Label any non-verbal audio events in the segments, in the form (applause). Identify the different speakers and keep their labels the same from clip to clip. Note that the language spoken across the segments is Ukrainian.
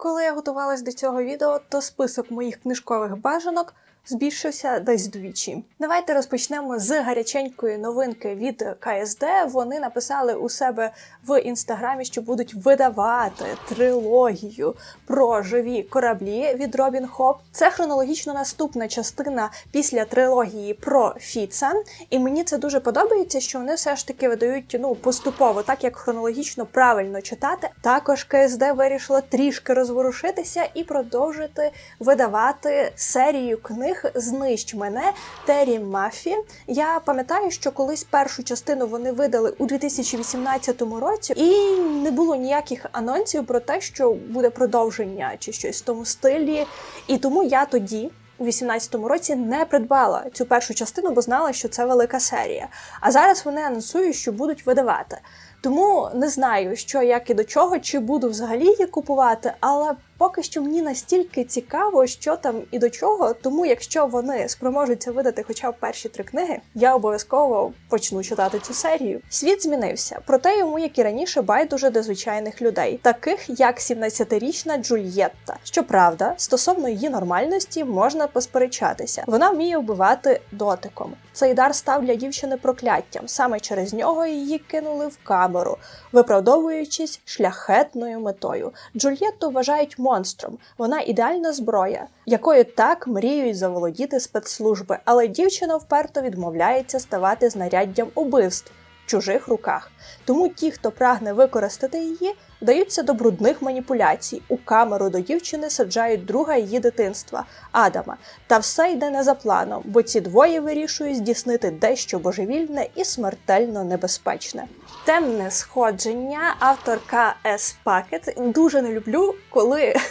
Speaker 1: Коли я готувалась до цього відео, то список моїх книжкових бажанок збільшився десь вдвічі. Давайте розпочнемо з гаряченької новинки від КСД. Вони написали у себе в інстаграмі, що будуть видавати трилогію про живі кораблі від Робін Хоп. Це хронологічно наступна частина після трилогії про Фіца. І мені це дуже подобається, що вони все ж таки видають ну поступово, так як хронологічно правильно читати. Також КСД вирішила трішки розворушитися і продовжити видавати серію книг Знищ мене Террі Мафі. Я пам'ятаю, що колись першу частину вони видали у 2018 році, і не було ніяких анонсів про те, що буде продовження чи щось в тому стилі. І тому я тоді. У 18-му році не придбала цю першу частину, бо знала, що це велика серія. А зараз вони анонсують, що будуть видавати. Тому не знаю, що як і до чого, чи буду взагалі її купувати, але поки що мені настільки цікаво, що там і до чого. Тому, якщо вони спроможуться видати хоча б перші три книги, я обов'язково почну читати цю серію. Світ змінився, проте йому, як і раніше, байдуже до звичайних людей, таких як 17-річна Джульєтта. Щоправда, стосовно її нормальності можна посперечатися. Вона вміє вбивати дотиком. Цей дар став для дівчини прокляттям. Саме через нього її кинули в камеру, виправдовуючись шляхетною метою. Джульєтту вважають монстром. Вона ідеальна зброя, якою так мріють заволодіти спецслужби, але дівчина вперто відмовляється ставати знаряддям убивств чужих руках. Тому ті, хто прагне використати її, вдаються до брудних маніпуляцій. У камеру до дівчини саджають друга її дитинства Адама. Та все йде не за планом, бо ці двоє вирішують здійснити дещо божевільне і смертельно небезпечне. Темне сходження авторка С. Пакет. Дуже не люблю, коли. (laughs)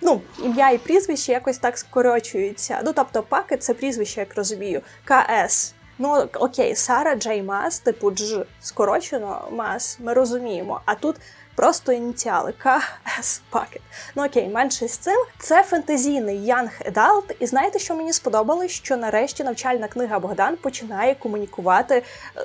Speaker 1: Ну, ім'я і прізвище якось так скорочуються. Ну, тобто, пакет це прізвище, як розумію. КС. Ну, окей, Сара Джей Мас, типу Дж скорочено Мас, ми розуміємо. А тут просто ініціали КС Пакет. Ну окей, менше з цим. Це фентезійний Young Adult. І знаєте, що мені сподобалось? Що нарешті навчальна книга Богдан починає комунікувати,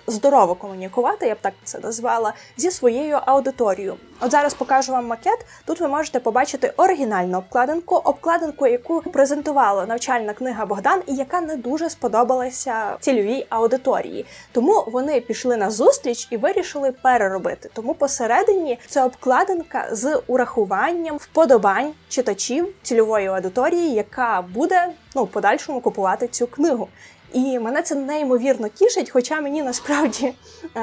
Speaker 1: здорово комунікувати, я б так це назвала, зі своєю аудиторією. От зараз покажу вам макет. Тут ви можете побачити оригінальну обкладинку, обкладинку, яку презентувала навчальна книга Богдан, і яка не дуже сподобалася цільовій аудиторії. Тому вони пішли на зустріч і вирішили переробити. Тому посередині це обкладинка з урахуванням вподобань читачів цільової аудиторії, яка буде ну в подальшому купувати цю книгу. І мене це неймовірно тішить, хоча мені насправді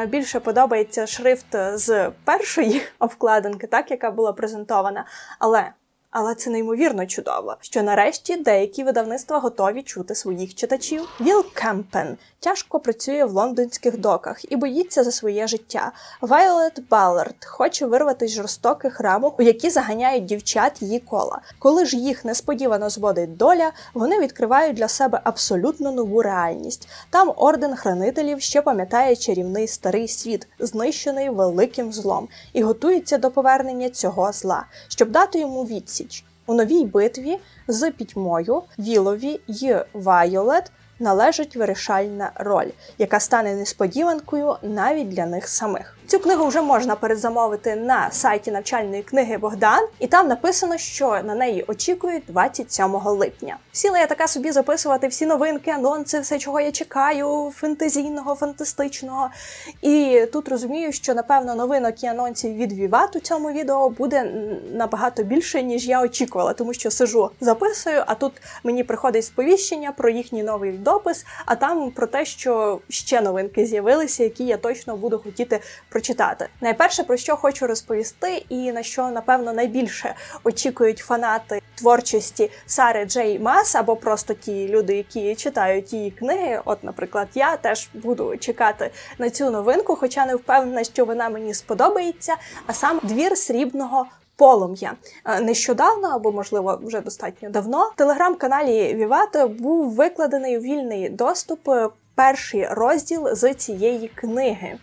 Speaker 1: більше подобається шрифт з першої обкладинки, так яка була презентована. Але але це неймовірно чудово, що нарешті деякі видавництва готові чути своїх читачів. Віл Кемпен тяжко працює в лондонських доках і боїться за своє життя. Вайолет Баллард хоче вирватися з жорстоких рамок, у які заганяють дівчат її кола. Коли ж їх несподівано зводить доля, вони відкривають для себе абсолютно нову реальність. Там орден хранителів ще пам'ятає чарівний старий світ, знищений великим злом, і готується до повернення цього зла, щоб дати йому відсіч. У новій битві з пітьмою Вілові й Вайолет належить вирішальна роль, яка стане несподіванкою навіть для них самих. Цю книгу вже можна передзамовити на сайті навчальної книги Богдан, і там написано, що на неї очікують 27 липня. Сіла я така собі записувати всі новинки, анонси, все, чого я чекаю, фентезійного, фантастичного. І тут розумію, що напевно новинок і анонсів від Віват у цьому відео буде набагато більше, ніж я очікувала, тому що сижу, записую, а тут мені приходить сповіщення про їхній новий допис, а там про те, що ще новинки з'явилися, які я точно буду хотіти прочитати. Найперше про що хочу розповісти, і на що напевно найбільше очікують фанати творчості Сари Джей Мас, або просто ті люди, які читають її книги. От, наприклад, я теж буду чекати на цю новинку, хоча не впевнена, що вона мені сподобається. А сам двір срібного. Полум'я нещодавно, або можливо вже достатньо давно, в телеграм-каналі Вівато був викладений у вільний доступ перший розділ з цієї книги.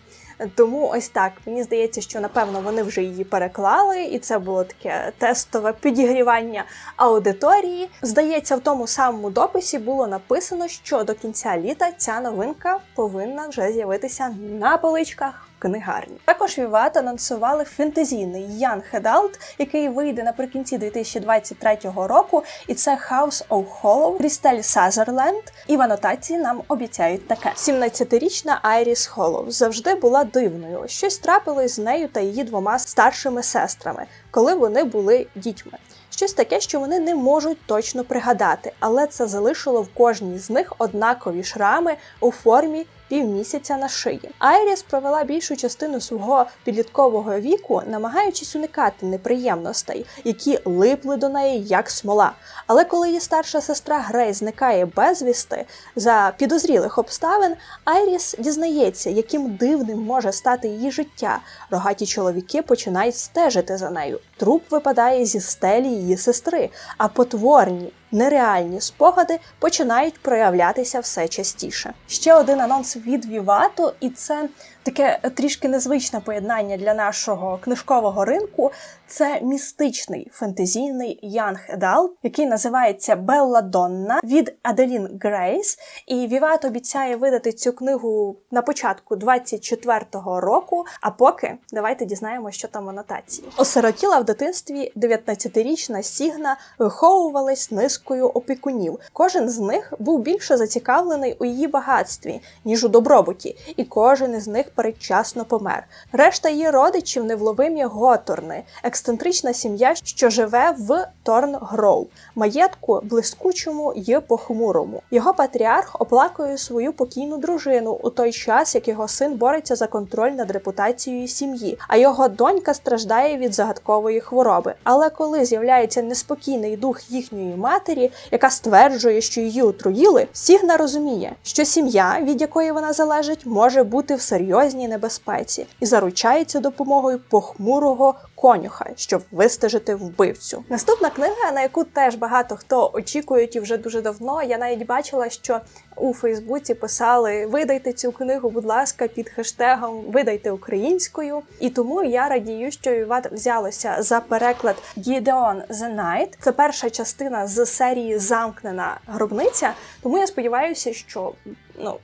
Speaker 1: Тому ось так мені здається, що напевно вони вже її переклали, і це було таке тестове підігрівання аудиторії. Здається, в тому самому дописі було написано, що до кінця літа ця новинка повинна вже з'явитися на поличках. Книгарні. Також Віват анонсували фентезійний Young Adult, який вийде наприкінці 2023 року, і це House of Hollow, Крістель Сазерленд. І в анотації нам обіцяють таке: 17-річна Айріс Холлоу завжди була дивною. Щось трапилось з нею та її двома старшими сестрами, коли вони були дітьми. Щось таке, що вони не можуть точно пригадати, але це залишило в кожній з них однакові шрами у формі півмісяця на шиї. Айріс провела більшу частину свого підліткового віку, намагаючись уникати неприємностей, які липли до неї як смола. Але коли її старша сестра Грей зникає безвісти за підозрілих обставин, Айріс дізнається, яким дивним може стати її життя. Рогаті чоловіки починають стежити за нею. Труп випадає зі стелі її сестри, а потворні нереальні спогади починають проявлятися все частіше. Ще один анонс від Вівато, і це таке трішки незвичне поєднання для нашого книжкового ринку. Це містичний фентезійний Young Adult, який називається Белла Донна від Аделін Грейс. І Віват обіцяє видати цю книгу на початку 24-го року. А поки давайте дізнаємося, що там в анотації. Осиротіла в дитинстві 19-річна Сігна виховувалась низкою опікунів. Кожен з них був більше зацікавлений у її багатстві, ніж у добробуті, і кожен із них передчасно помер. Решта її родичів невловимі готорни ексцентрична сім'я, що живе в Торнгроу, маєтку блискучому й похмурому. Його патріарх оплакує свою покійну дружину у той час, як його син бореться за контроль над репутацією сім'ї, а його донька страждає від загадкової хвороби. Але коли з'являється неспокійний дух їхньої матері, яка стверджує, що її отруїли, Сігна розуміє, що сім'я, від якої вона залежить, може бути в серйозній небезпеці і заручається допомогою похмурого конюха, щоб вистежити вбивцю. Наступна книга, на яку теж багато хто очікують і вже дуже давно. Я навіть бачила, що у Фейсбуці писали Видайте цю книгу, будь ласка, під хештегом Видайте українською. І тому я радію, що Віват взялося за переклад Gideon the Night. Це перша частина з серії Замкнена гробниця. Тому я сподіваюся, що ну.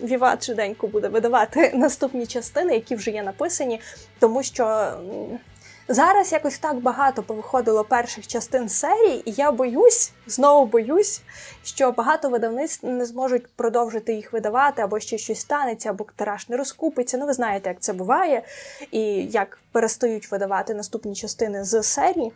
Speaker 1: Віват швиденько буде видавати (laughs) наступні частини, які вже є написані, тому що Зараз якось так багато повиходило перших частин серії, і я боюсь, знову боюсь, що багато видавництв не зможуть продовжити їх видавати, або ще щось станеться, або тираж не розкупиться. Ну, ви знаєте, як це буває, і як перестають видавати наступні частини з серії.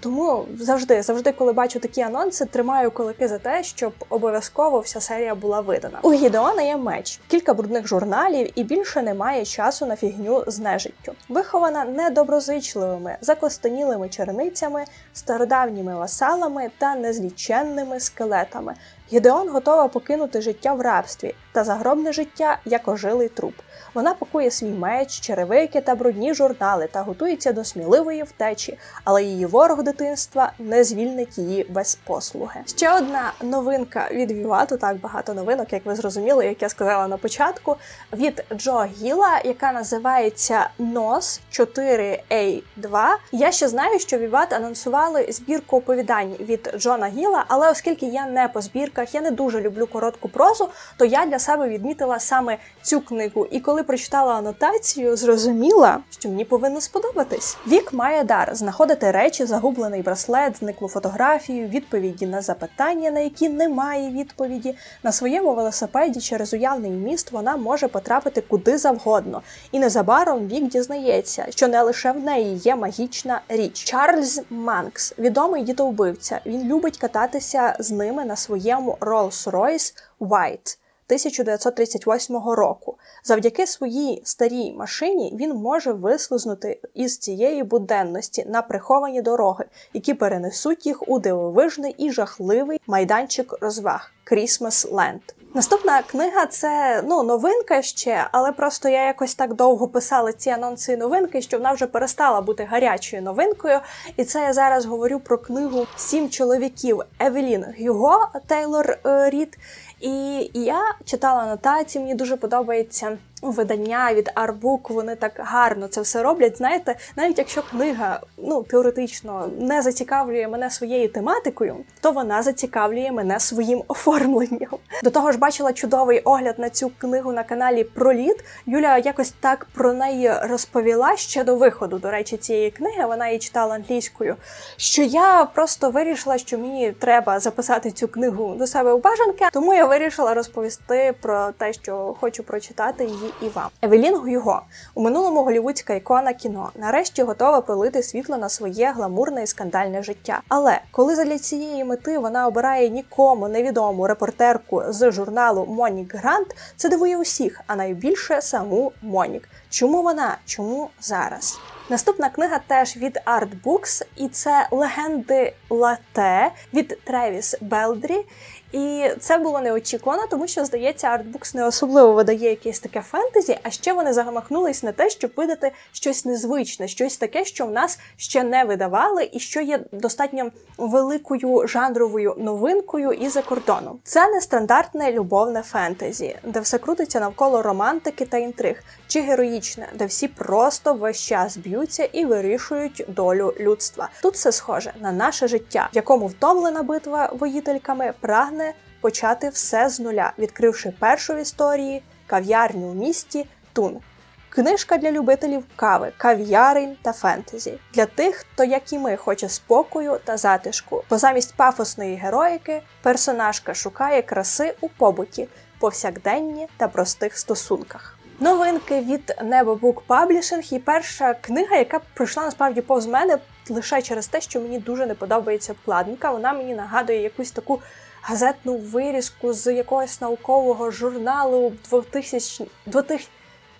Speaker 1: Тому завжди, завжди, коли бачу такі анонси, тримаю кулаки за те, щоб обов'язково вся серія була видана. У Гідеона є меч, кілька брудних журналів, і більше немає часу на фігню з нежиттю. Вихована недоброзичливими, закостенілими черницями, стародавніми васалами та незліченними скелетами. Гідеон готова покинути життя в рабстві та загробне життя як ожилий труп. Вона пакує свій меч, черевики та брудні журнали та готується до сміливої втечі, але її ворог дитинства не звільнить її без послуги. Ще одна новинка від Вівату, так багато новинок, як ви зрозуміли, як я сказала на початку, від Джо Гіла, яка називається NOS 4A2. Я ще знаю, що Віват анонсували збірку оповідань від Джона Гіла, але оскільки я не по збірках, я не дуже люблю коротку прозу, то я для себе відмітила саме цю книгу. І коли прочитала анотацію, зрозуміла, що мені повинно сподобатись. Вік має дар знаходити речі, загублений браслет, зниклу фотографію, відповіді на запитання, на які немає відповіді. На своєму велосипеді через уявний міст вона може потрапити куди завгодно. І незабаром вік дізнається, що не лише в неї є магічна річ. Чарльз Манкс, відомий дітовбивця. Він любить кататися з ними на своєму Rolls-Royce White. 1938 року. Завдяки своїй старій машині він може вислизнути із цієї буденності на приховані дороги, які перенесуть їх у дивовижний і жахливий майданчик розваг Christmas Land. Наступна книга це ну новинка ще, але просто я якось так довго писала ці анонси і новинки, що вона вже перестала бути гарячою новинкою. І це я зараз говорю про книгу Сім чоловіків Евелін Гюго Тейлор е, Рід. І я читала анотації, мені дуже подобається видання від Artbook, вони так гарно це все роблять. Знаєте, навіть якщо книга ну теоретично не зацікавлює мене своєю тематикою, то вона зацікавлює мене своїм оформленням. До того ж, бачила чудовий огляд на цю книгу на каналі Проліт. Юля якось так про неї розповіла ще до виходу. До речі, цієї книги вона її читала англійською. Що я просто вирішила, що мені треба записати цю книгу до себе у бажанки, тому я вирішила розповісти про те, що хочу прочитати її і вам. Евелін Гюго у минулому голівудська ікона кіно нарешті готова пролити світло на своє гламурне і скандальне життя. Але коли задля цієї мети вона обирає нікому невідому репортерку з журналу Монік Грант, це дивує усіх, а найбільше саму Монік. Чому вона? Чому зараз? Наступна книга теж від Art і це легенди Лате від Тревіс Белдрі. І це було неочікувано, тому що, здається, Artbooks не особливо видає якесь таке фентезі, а ще вони замахнулись на те, щоб видати щось незвичне, щось таке, що в нас ще не видавали, і що є достатньо великою жанровою новинкою і за кордоном. Це нестандартне любовне фентезі, де все крутиться навколо романтики та інтриг, чи героїчне, де всі просто весь час б'ються і вирішують долю людства. Тут все схоже на наше життя, в якому втомлена битва воїтельками прагне почати все з нуля, відкривши першу в історії кав'ярню у місті Тун. Книжка для любителів кави, кав'ярень та фентезі для тих, хто, як і ми, хоче спокою та затишку. Бо замість пафосної героїки персонажка шукає краси у побуті, повсякденні та простих стосунках. Новинки від Небо Book Publishing і перша книга, яка пройшла насправді повз мене лише через те, що мені дуже не подобається обкладинка. Вона мені нагадує якусь таку газетну вирізку з якогось наукового журналу 2000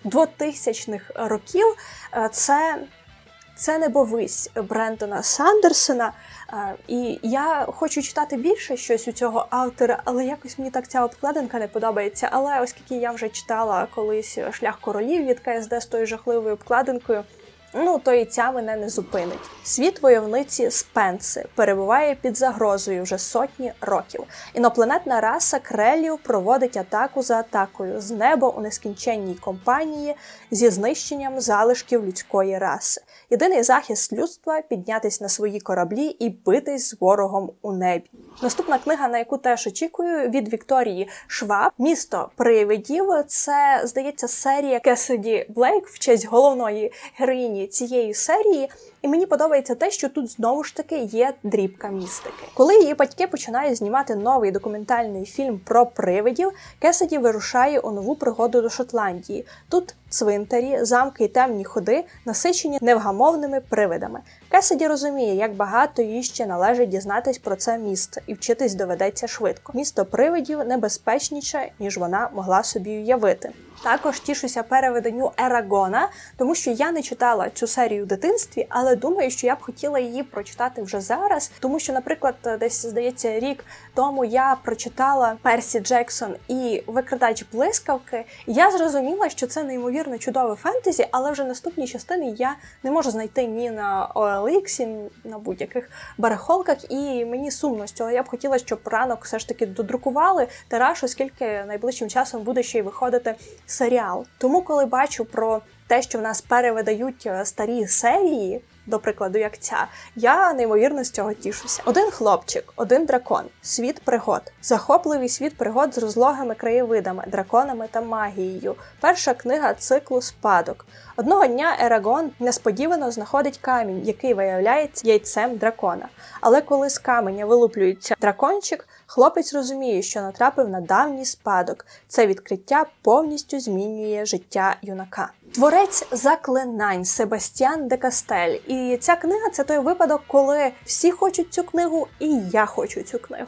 Speaker 1: 2000-х років. Е, це це небовись Брендона Сандерсона. Е, і я хочу читати більше щось у цього автора, але якось мені так ця обкладинка не подобається. Але оскільки я вже читала колись шлях королів від КСД з тою жахливою обкладинкою. Ну, то і ця мене не зупинить. Світ войовниці Спенси перебуває під загрозою вже сотні років. Інопланетна раса крелів проводить атаку за атакою з неба у нескінченній компанії зі знищенням залишків людської раси. Єдиний захист людства піднятись на свої кораблі і битись з ворогом у небі. Наступна книга, на яку теж очікую, від Вікторії Шваб Місто привидів. Це здається серія Кесиді Блейк в честь головної героїні цієї серії. І мені подобається те, що тут знову ж таки є дрібка містики. Коли її батьки починають знімати новий документальний фільм про привидів, Кесиді вирушає у нову пригоду до Шотландії. Тут цвинтарі, замки і темні ходи насичені невгамовними привидами. Кесиді розуміє, як багато їй ще належить дізнатись про це місце, і вчитись доведеться швидко. Місто привидів небезпечніше, ніж вона могла собі уявити. Також тішуся переведенню Ерагона, тому що я не читала цю серію в дитинстві, але думаю, що я б хотіла її прочитати вже зараз. Тому що, наприклад, десь здається, рік тому я прочитала Персі Джексон і Викрадач блискавки. Я зрозуміла, що це неймовірно чудове фентезі, але вже наступні частини я не можу знайти ні на OLX, ні на будь-яких барахолках, і мені сумно з цього. Я б хотіла, щоб ранок все ж таки додрукували тираж, оскільки найближчим часом буде ще й виходити серіал. Тому, коли бачу про те, що в нас перевидають е, старі серії, до прикладу, як ця, я неймовірно з цього тішуся. Один хлопчик, один дракон, світ пригод, захопливий світ пригод з розлогими краєвидами, драконами та магією. Перша книга циклу Спадок. Одного дня Ерагон несподівано знаходить камінь, який виявляється яйцем дракона. Але коли з каменя вилуплюється дракончик, хлопець розуміє, що натрапив на давній спадок. Це відкриття повністю змінює життя юнака. Творець заклинань Себастьян де Кастель. І ця книга це той випадок, коли всі хочуть цю книгу, і я хочу цю книгу.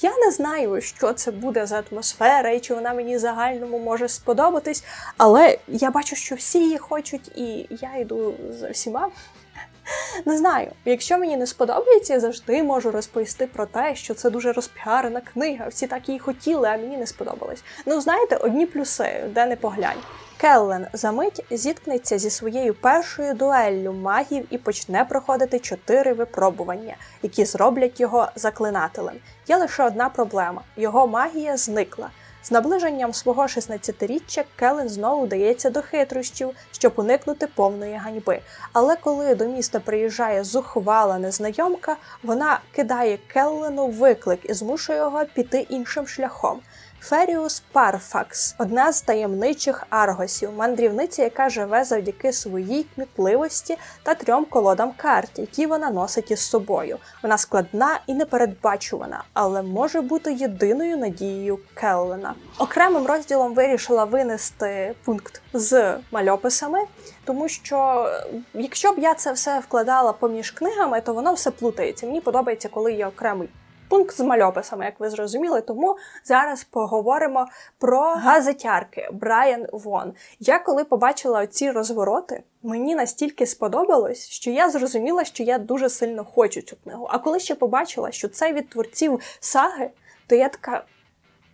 Speaker 1: Я не знаю, що це буде за атмосфера, і чи вона мені загальному може сподобатись, але я бачу, що всі її хочуть, і я йду за всіма. (laughs) Не знаю, якщо мені не сподобається, я завжди можу розповісти про те, що це дуже розпіарена книга. Всі так її хотіли, а мені не сподобалось. Ну, знаєте, одні плюси, де не поглянь. Келлен за мить зіткнеться зі своєю першою дуеллю магів і почне проходити чотири випробування, які зроблять його заклинателем. Є лише одна проблема: його магія зникла. З наближенням свого 16-річчя Келлен знову дається до хитрощів, щоб уникнути повної ганьби. Але коли до міста приїжджає зухвала незнайомка, вона кидає Келлену виклик і змушує його піти іншим шляхом. Феріус Парфакс одна з таємничих аргосів, мандрівниця, яка живе завдяки своїй кмітливості та трьом колодам карт, які вона носить із собою. Вона складна і непередбачувана, але може бути єдиною надією Келлена. Окремим розділом вирішила винести пункт з мальописами, тому що якщо б я це все вкладала поміж книгами, то воно все плутається. Мені подобається, коли є окремий пункт з мальописами, як ви зрозуміли. Тому зараз поговоримо про газетярки Брайан Вон. Я коли побачила ці розвороти, мені настільки сподобалось, що я зрозуміла, що я дуже сильно хочу цю книгу. А коли ще побачила, що це від творців саги, то я така.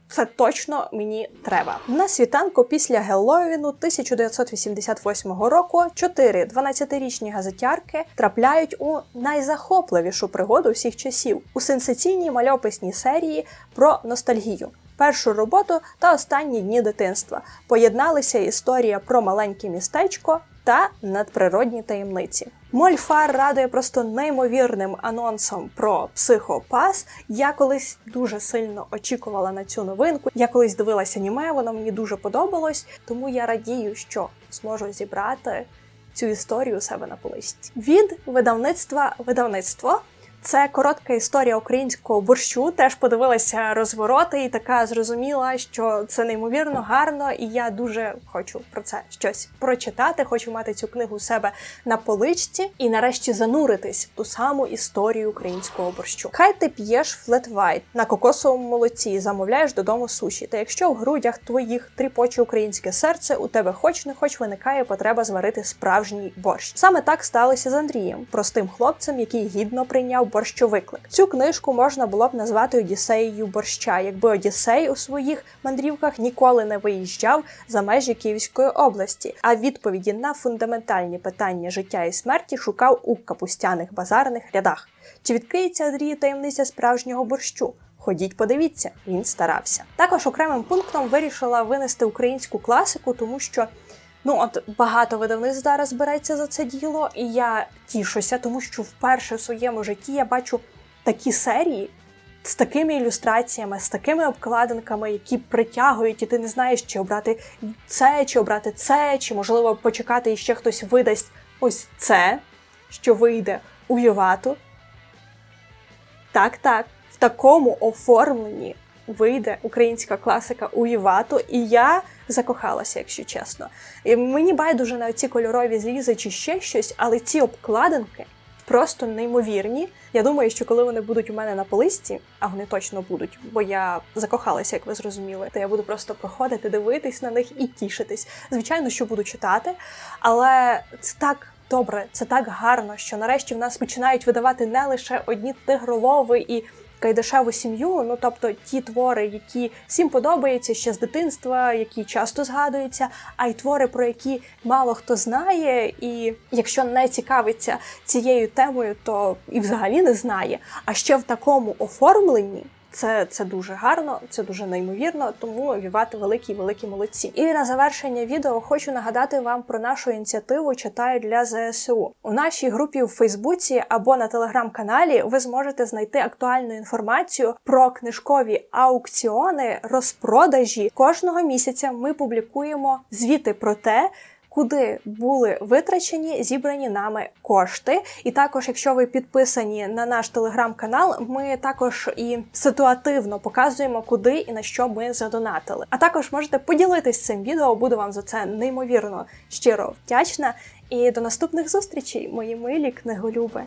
Speaker 1: Це точно мені треба. На світанку після Геловіну 1988 року чотири 12-річні газетярки трапляють у найзахопливішу пригоду всіх часів у сенсаційній мальописній серії про ностальгію. Першу роботу та останні дні дитинства поєдналися історія про маленьке містечко та надприродні таємниці. Мольфар радує просто неймовірним анонсом про психопас. Я колись дуже сильно очікувала на цю новинку. Я колись дивилася аніме, воно мені дуже подобалось, тому я радію, що зможу зібрати цю історію у себе на полисті. Від видавництва видавництво. Це коротка історія українського борщу. Теж подивилася розвороти, і така зрозуміла, що це неймовірно гарно, і я дуже хочу про це щось прочитати. Хочу мати цю книгу у себе на поличці і нарешті зануритись в ту саму історію українського борщу. Хай ти п'єш флетвайт на кокосовому молоці, замовляєш додому суші. Та якщо в грудях твоїх тріпоче українське серце, у тебе хоч не хоч виникає потреба зварити справжній борщ. Саме так сталося з Андрієм, простим хлопцем, який гідно прийняв борщовиклик. Цю книжку можна було б назвати Одіссеєю борща, якби Одіссей у своїх мандрівках ніколи не виїжджав за межі Київської області, а відповіді на фундаментальні питання життя і смерті шукав у капустяних базарних рядах. Чи відкриється Андрію таємниця справжнього борщу? Ходіть, подивіться, він старався. Також окремим пунктом вирішила винести українську класику, тому що. Ну, от багато видавництв зараз береться за це діло, і я тішуся, тому що вперше в своєму житті я бачу такі серії з такими ілюстраціями, з такими обкладинками, які притягують, і ти не знаєш, чи обрати це, чи обрати це, чи можливо почекати і ще хтось видасть ось це, що вийде у Ювату. Так, так, в такому оформленні вийде українська класика у Євату, і я закохалася, якщо чесно. І Мені байдуже на ці кольорові злізи чи ще щось, але ці обкладинки просто неймовірні. Я думаю, що коли вони будуть у мене на полисті, а вони точно будуть, бо я закохалася, як ви зрозуміли, то я буду просто проходити, дивитись на них і тішитись. Звичайно, що буду читати, але це так. Добре, це так гарно, що нарешті в нас починають видавати не лише одні тигролови і кайдашеву сім'ю, ну тобто ті твори, які всім подобаються ще з дитинства, які часто згадуються, а й твори, про які мало хто знає, і якщо не цікавиться цією темою, то і взагалі не знає. А ще в такому оформленні. Це це дуже гарно, це дуже неймовірно, тому вівати великі великі молодці. І на завершення відео хочу нагадати вам про нашу ініціативу Читаю для ЗСУ. У нашій групі в Фейсбуці або на телеграм-каналі ви зможете знайти актуальну інформацію про книжкові аукціони, розпродажі. Кожного місяця ми публікуємо звіти про те куди були витрачені зібрані нами кошти. І також, якщо ви підписані на наш телеграм-канал, ми також і ситуативно показуємо, куди і на що ми задонатили. А також можете поділитись цим відео, буду вам за це неймовірно щиро вдячна. І до наступних зустрічей, мої милі книголюби.